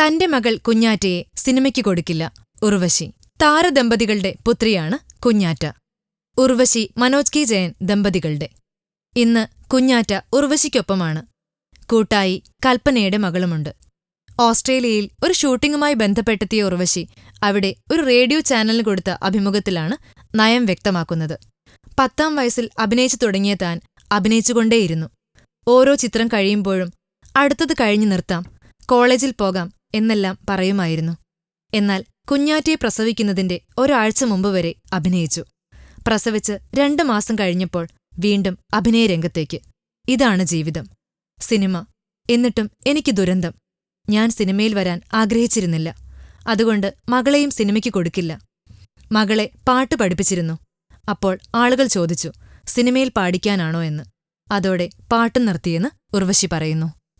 തന്റെ മകൾ കുഞ്ഞാറ്റയെ സിനിമയ്ക്ക് കൊടുക്കില്ല. ഉർവശി. താരദമ്പതികളുടെ പുത്രിയാണ് കുഞ്ഞാറ്റ. ഉർവശി മനോജ് കെ. ജയൻ ദമ്പതികളുടെ. ഇന്ന് കുഞ്ഞാറ്റ ഉർവശിക്കൊപ്പമാണ്. കൂട്ടായി കൽപ്പനയുടെ മകളുമുണ്ട്. ഓസ്ട്രേലിയയിൽ ഒരു ഷൂട്ടിംഗുമായി ബന്ധപ്പെട്ടെത്തിയ ഉർവശി അവിടെ ഒരു റേഡിയോ ചാനലിന് കൊടുത്ത അഭിമുഖത്തിലാണ് നയം വ്യക്തമാക്കുന്നത്. പത്താം വയസ്സിൽ അഭിനയിച്ചു തുടങ്ങിയ താൻ അഭിനയിച്ചുകൊണ്ടേയിരുന്നു. ഓരോ ചിത്രം കഴിയുമ്പോഴും അടുത്തത് കഴിഞ്ഞു നിർത്താം. കോളേജിൽ പോകാം എന്നെല്ലാം പറയുമായിരുന്നു. എന്നാൽ കുഞ്ഞാറ്റയെ പ്രസവിക്കുന്നതിന്റെ ഒരാഴ്ച മുമ്പ് വരെ അഭിനയിച്ചു. പ്രസവിച്ച് രണ്ടു മാസം കഴിഞ്ഞപ്പോൾ വീണ്ടും അഭിനയരംഗത്തേക്ക് ഇതാണ് ജീവിതം. സിനിമ. എന്നിട്ടും എനിക്ക് ദുരന്തം. ഞാൻ സിനിമയിൽ വരാൻ ആഗ്രഹിച്ചിരുന്നില്ല. അതുകൊണ്ട് മകളെയും സിനിമയ്ക്ക് കൊടുക്കില്ല. മകളെ പാട്ട് പഠിപ്പിച്ചിരുന്നു. അപ്പോൾ ആളുകൾ ചോദിച്ചു സിനിമയിൽ പാടിക്കാനാണോ എന്ന്? അതോടെ പാട്ടും നിർത്തിയെന്ന് ഉർവശി പറയുന്നു.